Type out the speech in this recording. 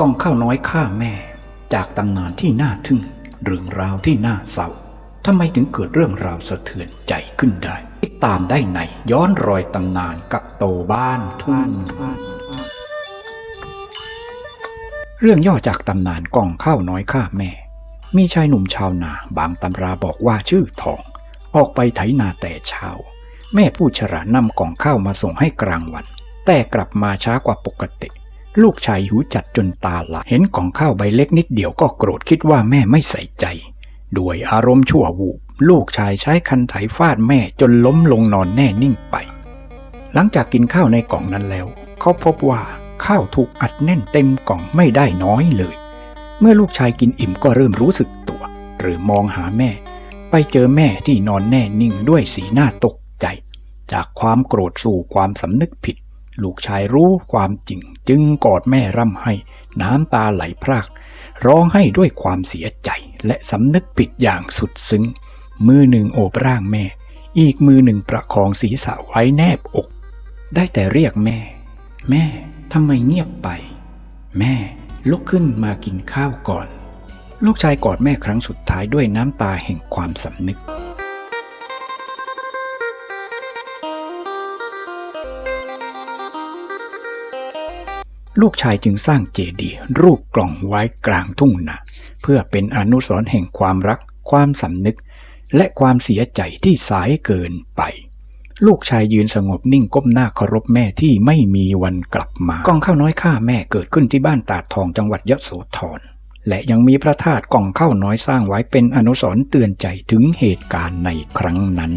กองข้าวน้อยฆ่าแม่ จากตำนานที่น่าทึ่ง เรื่องราวที่น่าเศร้าทำไมถึงเกิดเรื่องราวสะเทือนใจขึ้นได้ ติดตามได้ในย้อนรอยตำนานกับโตบ้านทุ่งเรื่องย่อจากตำนานกองข้าวน้อยฆ่าแม่ มีชายหนุ่มชาวนาบางตำราบอกว่าชื่อทอง ออกไปไถนาแต่เช้า แม่ผู้ชรานำกองข้าวมาส่งให้กลางวัน แต่กลับมาช้ากว่าปกติ ลูกชายหิวจัดจนตาลายเห็นกล่องข้าวใบเล็กนิดเดียวก็โกรธคิดว่าแม่ไม่ใส่ใจ ด้วยอารมณ์ชั่ววูบลูกชายใช้คันไถฟาดแม่จนล้มลงนอนแน่นิ่งไป หลังจากกินข้าวในกล่องนั้นแล้ว เขาพบว่าข้าวถูกอัดแน่นเต็มกล่องไม่ได้น้อยเลย เมื่อลูกชายกินอิ่มก็เริ่มรู้สึกตัว หรือมองหาแม่ ไปเจอแม่ที่นอนแน่นิ่งด้วยสีหน้าตกใจ จากความโกรธสู่ความสำนึกผิด ลูกชายรู้ความจริง จึงกอดแม่ร่ำให้ น้ำตาไหลพราก ร้องให้ด้วยความเสียใจและสำนึกผิดอย่างสุดซึ้ง มือหนึ่งโอบร่างแม่ อีกมือหนึ่งประคองศีรษะไว้แนบอก ได้แต่เรียกแม่ แม่ทำไมเงียบไป แม่ลุกขึ้นมากินข้าวก่อน ลูกชายกอดแม่ครั้งสุดท้ายด้วยน้ำตาแห่งความสำนึก ลูกชายจึงสร้างเจดีย์รูปกล่องไว้กลางทุ่งนาเพื่อเป็นอนุสรณ์แห่งความรัก ความสำนึก และความเสียใจที่สายเกินไป ลูกชายยืนสงบนิ่งก้มหน้าเคารพแม่ที่ไม่มีวันกลับมากองข้าวน้อยฆ่าแม่เกิดขึ้นที่บ้านตาดทองจังหวัดยโสธรและยังมีพระธาตุกล่องข้าวน้อยสร้างไว้เป็นอนุสรณ์เตือนใจถึงเหตุการณ์ในครั้งนั้น